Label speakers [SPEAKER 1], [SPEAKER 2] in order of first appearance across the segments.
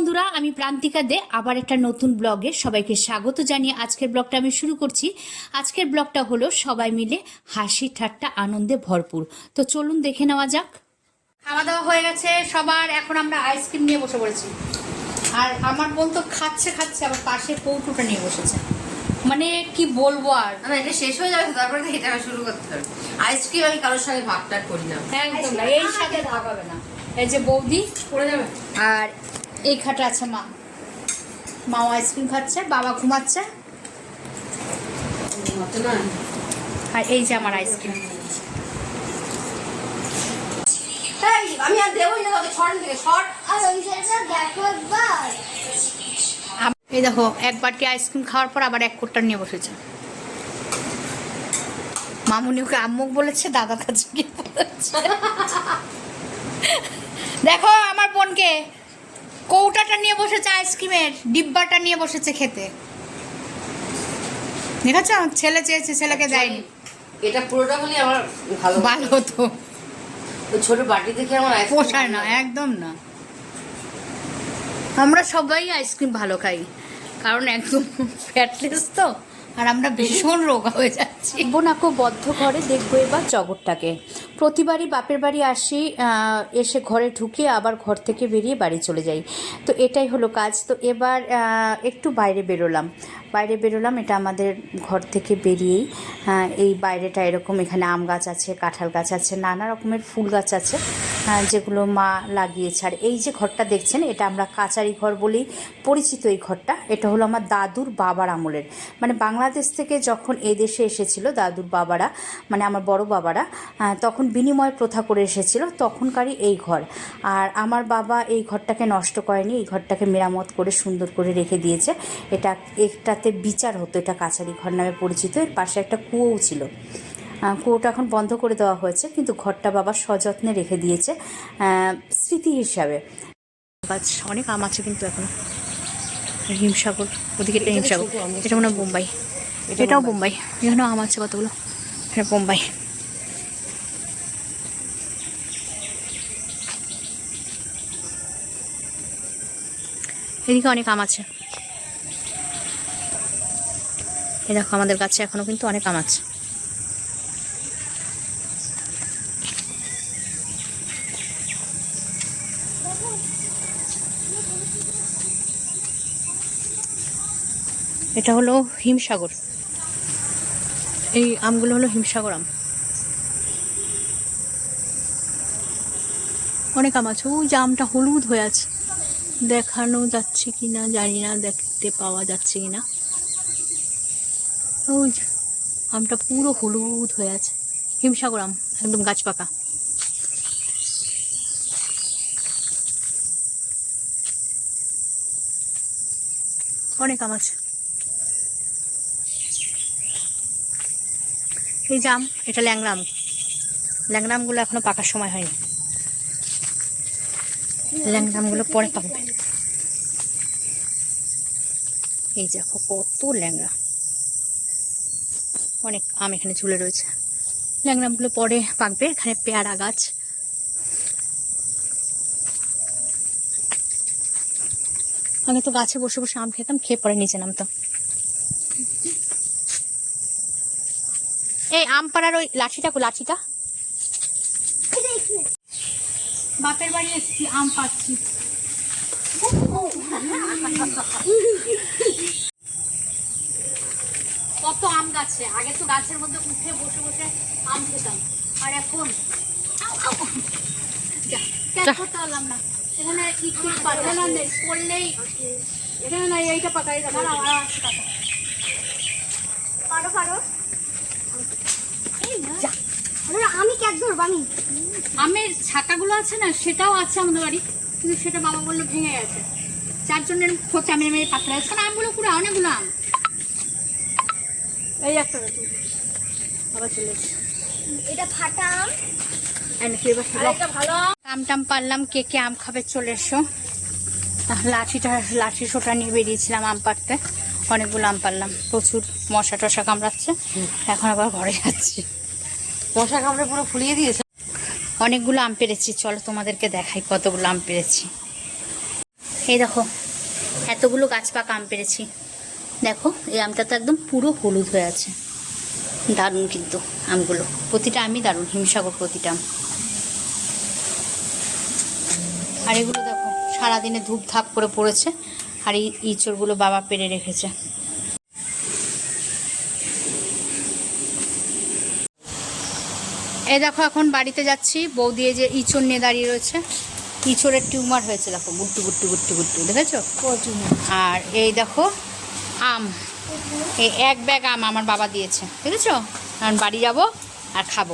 [SPEAKER 1] বন্ধুরা আমি প্রান্তিকা দে আবার একটা নতুন ব্লগে সবাইকে স্বাগত জানিয়ে আজকের ব্লগটা আমি শুরু করছি। আজকের ব্লগটা হলো সবাই মিলে হাসি ঠাট্টা আনন্দে ভরপুর। তো চলুন দেখে নেওয়া যাক। খাওয়া দাওয়া হয়ে গেছে সবার। এখন আমরা আইসক্রিম নিয়ে বসে পড়েছি। আর আমার বোন তো খাচ্ছে খাচ্ছে আবার পাশে কৌটুটা নিয়ে বসেছে। মানে কি বলব আর?
[SPEAKER 2] না এটা শেষ হয়ে যাবে তারপরে এটা শুরু করতে হবে। আইসক্রিম আমি কারোর সঙ্গে ভাগ টাগ করি না।
[SPEAKER 1] একদম না, এই সাথে ভাগ হবে না। এই যে বৌদি
[SPEAKER 2] পড়ে যাবে।
[SPEAKER 1] আর এই খাটে আছে মা। মাও আইসক্রিম খাচ্ছে বাবা ঘুমাচ্ছে। আর এই যে আমার আইসক্রিম।
[SPEAKER 2] আমি আর দেবই না তোকে ছড় থেকে ছড়
[SPEAKER 3] আর ওই দেখো একবার
[SPEAKER 1] এই দেখো এক বাটি আইসক্রিম খাওয়ার পর আবার এক কোটটা নিয়ে বসেছে। মামুনি ওকে আম্মুক বলেছে দাদা কাছে বলেছে। দেখো আমার বোনকে কৌটাটা নিয়ে বসেছে আইসক্রিমের ডিব্বাটা নিয়ে বসেছে খেতে। দেখেছ? ছেলে চেয়েছে ছেলেকে দেয়নি।
[SPEAKER 2] এটা পুরোটা হলে আমার ভালো
[SPEAKER 1] ভালো হতো
[SPEAKER 2] ছোট বাটি থেকে আমার
[SPEAKER 1] পোষায় না একদম না। আমরা সবাই আইসক্রিম ভালো খাই কারণ একদম ফ্যাটলেস তো আর আমরা ভীষণ রোগা হয়ে যাচ্ছি। বোনাকো বদ্ধ ঘরে দেখব এবার জগৎটাকে। প্রতিবারই বাপের বাড়ি আসি এসে ঘরে ঢুকে, আবার ঘর থেকে বেরিয়ে বাড়ি চলে যাই। তো এটাই হলো কাজ। তো এবার একটু বাইরে বেরোলাম। বাইরে বেরোলাম, এটা আমাদের ঘর থেকে বেরিয়েই এই বাইরেটা এরকম, এখানে আম গাছ আছে, কাঁঠাল গাছ আছে, নানা রকমের ফুল গাছ আছে যেগুলো মা লাগিয়েছে। আর এই যে ঘরটা দেখছেন, এটা আমরা কাচারি ঘর বলেই পরিচিত এই ঘরটা। এটা হলো আমার দাদুর বাবার আমলের। মানে বাংলাদেশ থেকে যখন এই দেশে এসেছিল দাদুর বাবারা মানে আমার বড় বাবারা তখন বিনিময় প্রথা করে এসেছিল তখনকারই এই ঘর। আর আমার বাবা এই ঘরটাকে নষ্ট করেনি এই ঘরটাকে মেরামত করে সুন্দর করে রেখে দিয়েছে। এটা একটাতে বিচার হতো এটা কাছারি ঘর নামে পরিচিত এর পাশে একটা কুয়োও ছিল। কুয়োটা এখন বন্ধ করে দেওয়া হয়েছে কিন্তু ঘরটা বাবা সযত্নে রেখে দিয়েছে স্মৃতি হিসাবে। গাছ অনেক আম আছে কিন্তু এখন। হিমসাগর ওদিকে একটা হিমসাগর। এটা মনে হয় বোম্বাই। এটাও বোম্বাই। এখানেও আম আছে কতগুলো? এটা বোম্বাই। এদিকে অনেক আম আছে। এই দেখো আমাদের গাছে এখনও কিন্তু অনেক আম আছে। এটা হলো হিমসাগর। এই আমগুলো হলো হিমসাগর আম। অনেক আম আছে। ওই যে আমটা হলুদ হয়ে আছে। দেখানো যাচ্ছে কি না জানি না, দেখতে পাওয়া যাচ্ছে কি না ওই আমটা পুরো হলুদ হয়ে আছে। হিমসাগর আম, একদম গাছ পাকা। অনেক আম আছে। এই এটা ল্যাংড়া আম। ল্যাংড়া আমগুলো এখনও পাকার সময় হয়নি। ল্যাংড়া আমগুলো পরে পাকবে এই দেখো কত ল্যাংড়া। অনেক আম এখানে ঝুলে রয়েছে। ল্যাংড়া আমগুলো পরে পাকবে, এখানে পেয়ারা গাছ। আগে তো গাছে বসে বসে আম খেতাম, খেয়ে পরে নিচে নামতাম। এই আম পাড়ার ওই লাঠিটা লাঠিটা? বাপের বাড়ি এসেছি আম পাচ্ছি। কত আম গাছে। আগে তো গাছের মধ্যে উঠে বসে বসে আম খেতাম। আর এখন করতে পারলাম না? এখানে না নেই পড়লেই এখানে না এইটা পাকা এইটা আমার আছে পাকা
[SPEAKER 3] পারো আমি ক্যাট ধরবো আমি।
[SPEAKER 1] আমের ছাকাগুলো আছে না সেটাও আছে আমাদের বাড়ি কিন্তু সেটা বাবা বলল ভেঙে গেছে। চার জনের হচ্ছে আমি মেয়ে পাতলা আছে। কারণ আমগুলো পুরো অনেকগুলো আম। এই একটা বাবা চলে
[SPEAKER 3] এটা ফাটা আম।
[SPEAKER 1] আম। টাম পারলাম কে কে আম খাবে চলে এসো। লাঠিটা লাঠি সোটা নিয়ে বেরিয়েছিলাম আম পাড়তে। অনেকগুলো আম পারলাম প্রচুর মশা টশা কামড়াচ্ছে। এখন আবার ঘরে যাচ্ছি।
[SPEAKER 2] মশা কামড়ে পুরো ফুলিয়ে দিয়েছে?
[SPEAKER 1] অনেকগুলো আম পেরেছি। চলো তোমাদেরকে দেখাই কতগুলো আম পেরেছি। এই দেখো, এতগুলো গাছ পাকা আম পেরেছি। দেখো, এই আমটা তো একদম পুরো হলুদ হয়ে আছে। দারুণ কিন্তু আমগুলো। প্রতিটা আমই দারুণ, হিমসাগর প্রতিটা আম। আর এগুলো দেখো, সারাদিনে ধূপ ধাপ করে পড়েছে। আর এই ইঁচড়গুলো বাবা পেরে রেখেছে। এই দেখো এখন বাড়িতে যাচ্ছি বৌদি দিয়ে যে ইঁচড় নিয়ে দাঁড়িয়ে রয়েছে ইঁচড়ের টিউমার হয়েছে দেখো গুট্টু গুট্টু গুট্টু গুট্টু দেখেছ আর এই দেখো আম এই এক ব্যাগ আম আমার বাবা দিয়েছে দেখেছ এখন বাড়ি যাব আর খাব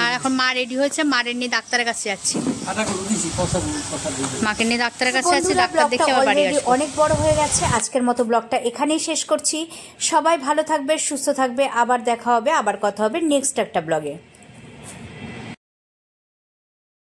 [SPEAKER 1] আর এখন মা রেডি হয়েছে মা নিয়ে ডাক্তারের কাছে যাচ্ছি মাকে নিয়ে ডাক্তারের কাছে
[SPEAKER 4] আছি
[SPEAKER 1] ডাক্তার দেখে আবার বাড়ি আসব।
[SPEAKER 4] অনেক বড় হয়ে গেছে আজকের মতো ব্লগটা এখানেই শেষ করছি। সবাই ভালো থাকবে সুস্থ থাকবে আবার দেখা হবে আবার কথা হবে নেক্সট একটা ব্লগে।